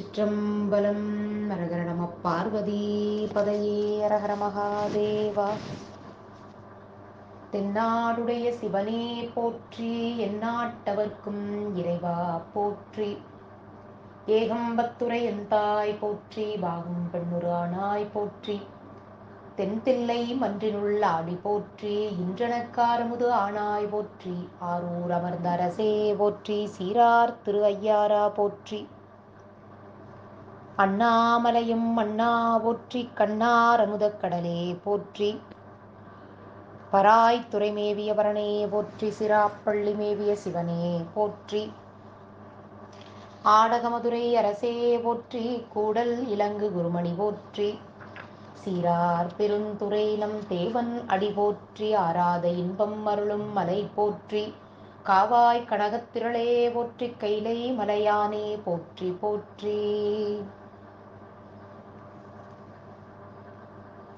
சிற்றம்பலம் அரகர நம பார்வதி பதையே அரகர மகாதேவா. தென்னாடுடைய சிவனே போற்றி எந்நாட்டவர்க்கும் இறைவா போற்றி. ஏகம்பத்துரை எந்தாய் போற்றி பாகும் பெண்ணுரானாய் போற்றி. தென்தில்லை மன்றினுள் ஆடி போற்றி இன்றனக்காரமுது ஆனாய் போற்றி. ஆரூர் அமர்ந்த அரசே போற்றி சீரார் திரு ஐயாரா போற்றி. அண்ணாமலையும் அண்ணா போற்றி கண்ணார் கடலே போற்றி. பராய் துறை மேவியவரனே போற்றி சிராப்பள்ளி மேவிய சிவனே போற்றி. ஆடகமதுரை அரசே போற்றி கூடல் இலங்கு குருமணி போற்றி. சீரார் பெருந்துறை நம் தேவன் அடி போற்றி ஆராத இன்பம் அருளும் மலை போற்றி. காவாய் கனகத்திரளே போற்றி கைலை மலையானே போற்றி போற்றி.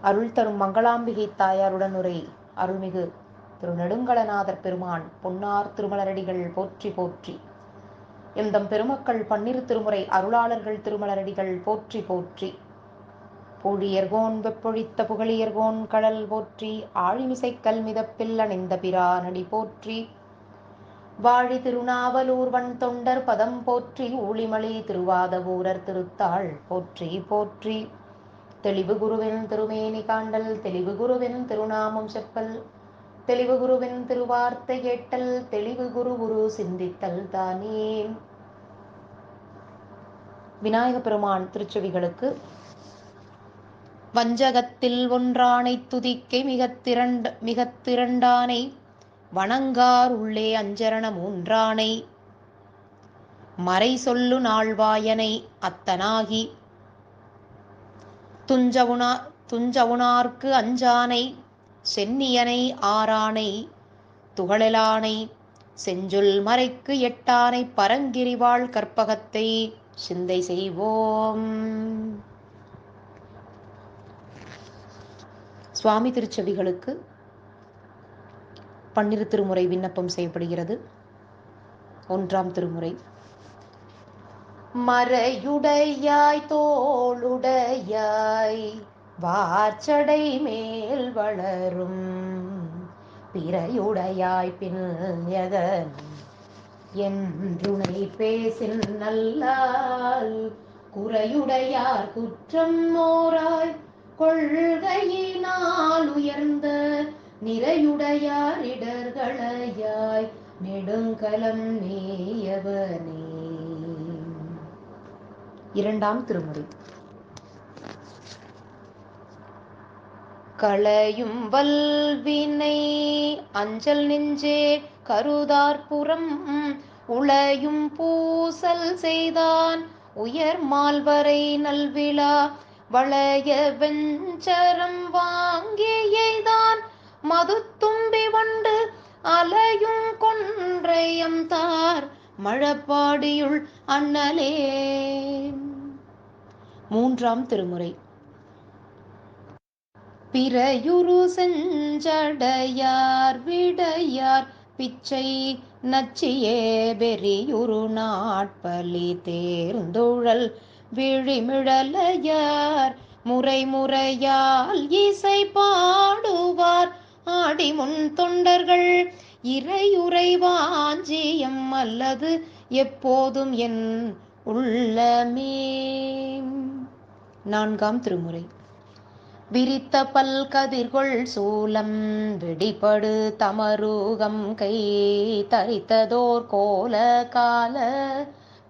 அருள் தரும் மங்களாம்பிகை தாயாருடன் உரை அருள்மிகு திரு நெடுங்கலநாதர் பெருமான் பொன்னார் திருமலரடிகள் போற்றி போற்றி. எந்தம் பெருமக்கள் பன்னிரு திருமுறை அருளாளர்கள் திருமலரடிகள் போற்றி போற்றி. பூழியர்கோன் வெப்பொழித்த புகழியர்கோன் கடல் போற்றி. ஆழிமிசைக்கல் கல்மிதப்பில் அணிந்த பிரானடி போற்றி. வாழி திருநாவலூர்வன் தொண்டர் பதம் போற்றி. ஊழிமலி திருவாதவூரர் திருத்தாள் போற்றி போற்றி. தெளிவு குருவின் திருமேனி காண்டல் தெளிவு குருவின் திருநாமம் செப்பல் தெளிவு குருவின் திருவார்த்தை கேட்டல் தெளிவு குரு குரு சிந்தித்தல் தானே விநாயக பெருமான் திருச்செவிகளுக்கு வஞ்சகத்தில் ஒன்றானை துதிக்கை மிக திரண்ட மிகத் திரண்டானை வணங்கார் உள்ளே அஞ்சரண மூன்றானை மறை சொல்லு நாள்வாயனை அத்தனாகி துஞ்சவுனா துஞ்சவுனார்க்கு அஞ்சானை சென்னியனை ஆறானை துகளெலானை செஞ்சுல் மறைக்கு எட்டானை பரங்கிரிவாள் கற்பகத்தை சிந்தை செய்வோம். சுவாமி திருச்செவிகளுக்கு பன்னிரு திருமுறை விண்ணப்பம் செய்யப்படுகிறது. ஒன்றாம் திருமுறை. மறையுடையாய் தோளுடையாய் வார்ச்சடை மேல் வளரும். பிறையுடையாய் பின்யகன் என்றுனை பேசின் நல்லால் குறையுடையார் குற்றம் மோராய் கொள்கையினால் உயர்ந்த நிறையுடையார் இடர்களையாய் நெடுங்கலம் மேயவனே இரண்டாம் திருமுறை. களையும் வல்வினை அஞ்சல் நெஞ்சே கருதார்புறம் உளையும் பூசல் செய்தான் உயர் மால்வரை நல்விழா வளைய வெஞ்சரம் வாங்கியதான் மது தும்பி வண்டு அலையும் கொன்றையம் தார் மழப்பாடியுள் அண்ணலே. மூன்றாம் திருமுறை. பிறையுரு செஞ்சடையார் விடையார் பிச்சை நச்சியே பெரியுரு நாட்பலி தேர்ந்துழல் விழிமிழலையார் முறை முறையால் இசை பாடுவார். ஆடி முன் தொண்டர்கள் இறையுறை வாஞ்சியம் அல்லது எப்போதும் என் உள்ளமே. நான்காம் திருமுறை. விரித்த பல் கதிர்கொள் சூலம் வெடிபடு தமரூகம் கை தரித்ததோர் கோல கால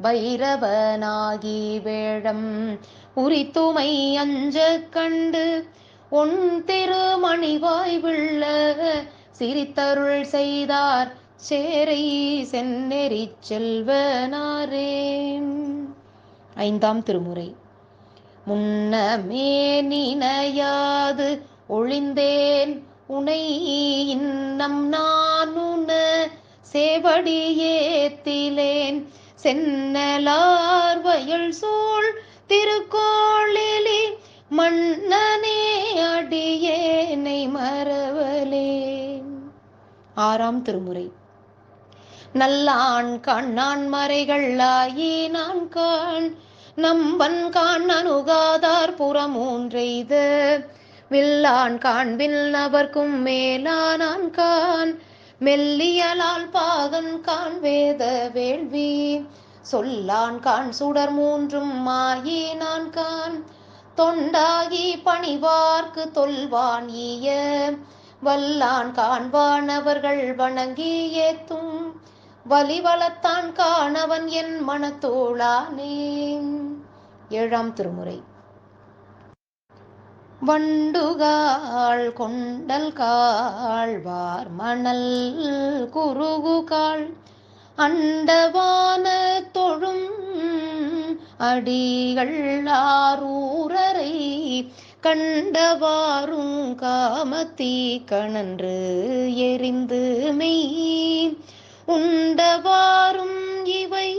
பைரவனாகி வேழம் உரித்துமை அஞ்ச கண்டு ஒன் திருமணிவாய் விள்ள சிரித்தருள் செய்தார் சேரை சென்னெறி செல்வனாரே. ஐந்தாம் திருமுறை. முன்னமே நினையாது ஒளிந்தேன் உனை இன்னம் நான் உன சேவடியேத்திலேன் சென்னலார் வயல் சூழ் திருக்கோளிலி மன்னனே அடியேனை மறவலே. ஆறாம் திருமுறை. நல்லான் கண்ணான் மறைகள் ஆயி நான் காண் நம்பன் கான் அணுகாதார் புறமூன்றெய்த வில்லான் காண்பில் நபர்க்கும் மேலானான் கான் மெல்லியலால் பாகன் கான் வேத வேள்வி சொல்லான் கான் சுடர் மூன்றும் மாயினான் கான் தொண்டாகி பணிவார்க்கு தொல்வான் ஈய வல்லான் காண்பானவர்கள் வணங்கி ஏத்தும் வலிவளத்தான் காணவன் என் மனத்தோளானே ஏழாம் திருமுறை. வண்டுகாள் கொண்டல் காழ்வார் மணல் குறுகுகாள் அண்டவான தொழும் அடிகள் ஆரூரரை கண்டவாறும் காமத்தீ கணன்று எரிந்து மெய் உண்டவாறும் இவை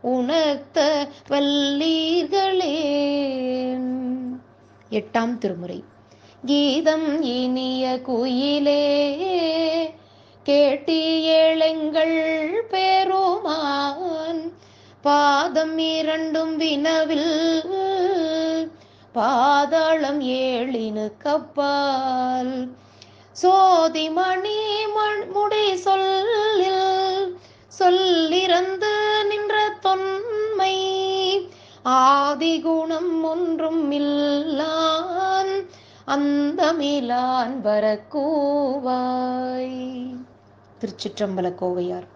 உணர்த்த வல்லீர்களே எட்டாம் திருமுறை. கீதம் இனிய குயிலே கேட்டியேளெங்கள் பேருமான். பாதம் இரண்டும் வினவில் பாதாளம் ஏழினு கப்பால் சோதிமணி மண் முடி சொல்லில் சொல்லிறந்து நின்ற தொன்மை. ஆதிகுணம் ஒன்றும் இல்லான் அந்தமிலான் வரக்கூவாய். திருச்சிற்றம்பல கோவையார்.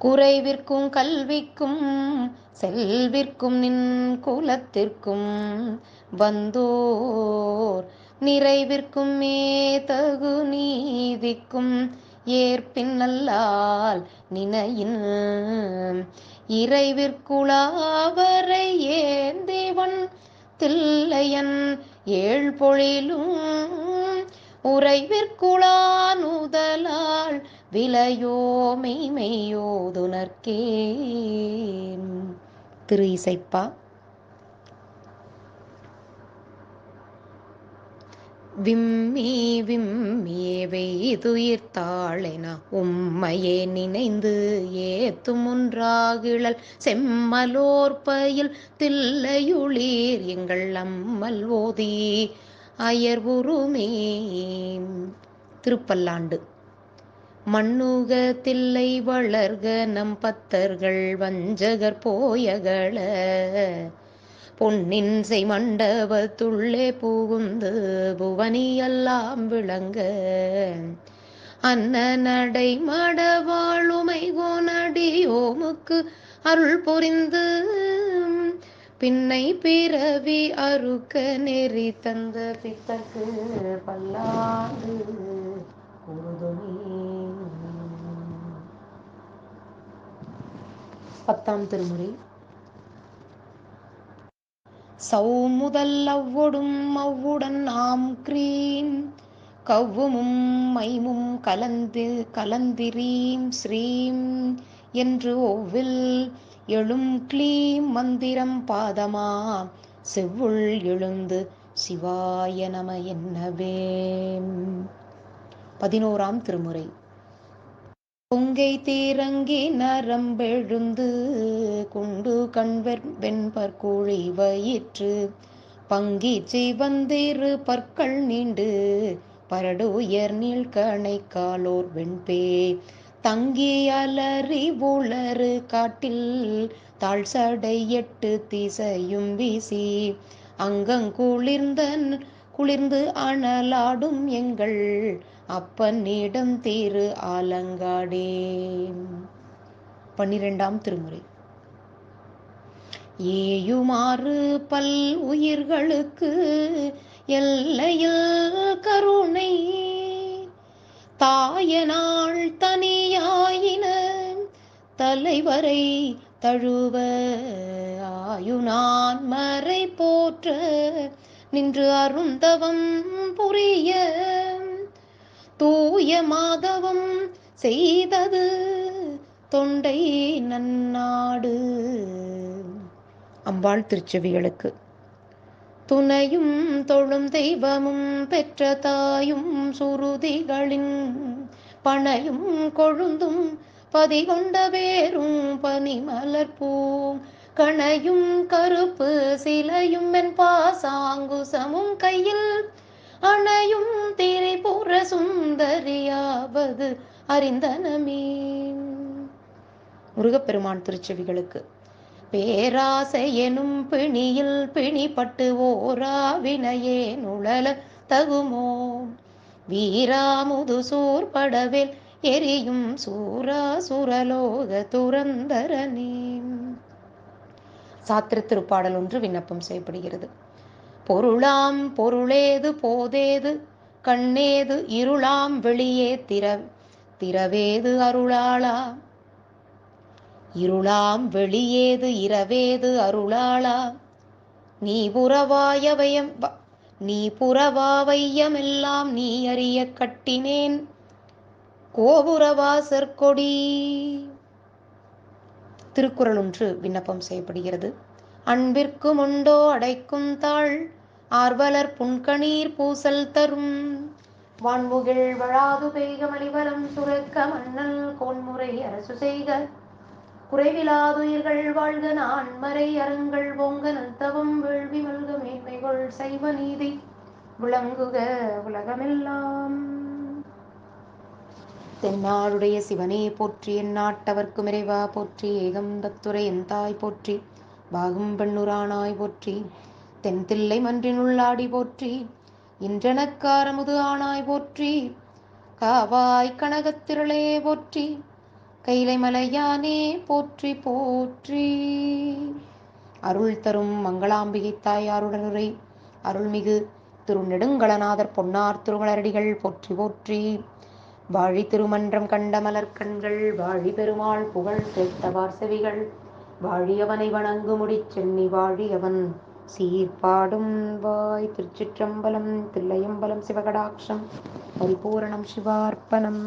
குறைவிற்கும் கல்விக்கும் செல்விற்கும் நின் குலத்திற்கும் வந்தோர். நிறைவிற்கும் மேதகு நீதிக்கும் ஏற்பின் நல்லால் நினையின். இறைவிற்குளாவரை ஏந்தேவன் தில்லையன் ஏழ் பொழிலும் உறைவிற்குளானுதலால் விலையோ மெய்மெய்யோதுனர்க்கே திரு இசைப்பா. விம்மி விம்மியே துயிர்த்தாளென உம்மையே நினைந்து ஏத்தும் ஒன்றாகிழல் செம்மலோற்பயில் தில்லையுளீர் எங்கள் அம்மல் ஓதி அயர்வுருமே திருப்பல்லாண்டு. மண்ணுக தில்லை வளர்க நம் பத்தர்கள் வஞ்சகர் போயகள பொன்னின் செய் மண்டபத்துள்ளே புகுந்து புவனியெல்லாம் விளங்க. அன்ன நடை மடவாளுமை கோனடியோமுக்கு அருள் புரிந்து பின்னை பிறவி அறுக்க நெறி தந்த பித்தக்கு பல்லாண்டு. உறுதுணி பத்தாம் திருமுறை. சௌமுதல் அவ்வொடும் அவ்வுடன் ஆம் கிரீம் கவ்வுமும் மைமும் கலந்து கலந்திரீம் ஸ்ரீம். என்று ஒவ்வில் எழும் க்ளீம் மந்திரம் பாதமா. செவ்வுள் எழுந்து சிவாய நம என்னவே. பதினோராம் திருமுறை. பொங்கை தீரங்கி நரம்பெழுந்து குண்டு கண்வெற் வெண்பற்குழி வயிற்று. பங்கி வந்திரு பற்கள் நீண்டு பரடு உயர் நீள்கணை காலோர் வெண்பே. தங்கி அலறி உளறு காட்டில் தாழ் சடை எட்டு திசையும் வீசி. அங்கங்குளிர்ந்த குளிர்ந்து அனலாடும் எங்கள் அப்பனிடம் தேரு ஆலங்காடே பன்னிரெண்டாம் திருமுறை. ஏயுமாறு பல் உயிர்களுக்கு எல்லையில் கருணை. தாயனாள் தனியாயின தலைவரை தழுவ ஆயுனான் மறை போற்ற நின்று அருந்தவம் புரிய தூய மாதவம் செய்தது தொண்டை நன்னாடு. அம்பாள் திருச்செவிகளுக்கு துணையும் தொழும் தெய்வமும் பெற்ற தாயும் சுருதிகளின் பனையும் கொழுந்தும் பதிகொண்ட வேரும் பனிமலர் கணையும் கருப்பு சிலையும் என் பாசாங்குசமும் கையில் அணையும் திரிபுர சுந்தரியாவது அறிந்தனமே. முருகப்பெருமான் திருச்செவிகளுக்கு பேராசை எனும் பிணியில் பிணிப்பட்டு ஓரா வினையே நுழல தகுமோ? வீராமுது சூர்படவில் எரியும் சூரா சுரலோக துரந்தரனே. சாத்திர திருப்பாடல் ஒன்று விண்ணப்பம் செய்யப்படுகிறது. பொருளாம் பொருளேது போதேது கண்ணேது இருளாம் வெளியே திர திரவேது அருளாளா? இருளாம் வெளியேது இரவேது அருளாளா? நீ புறவாயவயம் நீ புறவாவையமெல்லாம் நீ அறிய கட்டினேன் கோபுரவாசற்கொடி திருக்குறள் ஒன்று விண்ணப்பம் செய்யப்படுகிறது. அன்பிற்கும் உண்டோ அடைக்கும் தாள் ஆர்வலர் புன்கணீர் பூசல் தரும். வான்முகில் வழாது பெய்க மணிவரம் சுரக்க மன்னல் கோன்முறை அரசு செய்க. குறைவிலாதுயிர்கள் வாழ்க நான்மறை அறங்கள் ஓங்க நல்தவம் வேள்வி மல்க மேன்மைகள் சைவ நீதி. விளங்குக உலகமெல்லாம். தென்னாடுடைய சிவனே போற்றி என் நாட்டவர்க்கு இறைவா போற்றி ஏகம் தத்துரை என் தாய் போற்றி பாகும் பெண்ணுரானாய் போற்றி. தென்தில்லை மன்றினுள்ளாடி போற்றி இன்றனக்காரமுது ஆனாய் போற்றி காவாய் கனகத்திரளே போற்றி கைலை மலையானே போற்றி போற்றி. அருள் தரும் மங்களாம்பிகை தாயாருடனுரை அருள்மிகு திரு நெடுங்கலநாதர் பொன்னார் திருமலரடிகள் போற்றி போற்றி. வாழி திருமன்றம் கண்ட மலர்கண்கள் வாழி பெருமாள் புகழ் சேர்த்த செவிகள் வாழியவனை வணங்கு முடிச் சென்னி வாழியவன். சீர்பாடும் வாய் திருச்சிற்றம்பலம் தில்லையம்பலம் சிவகடாட்சம் பரிபூரணம் சிவார்ப்பணம்.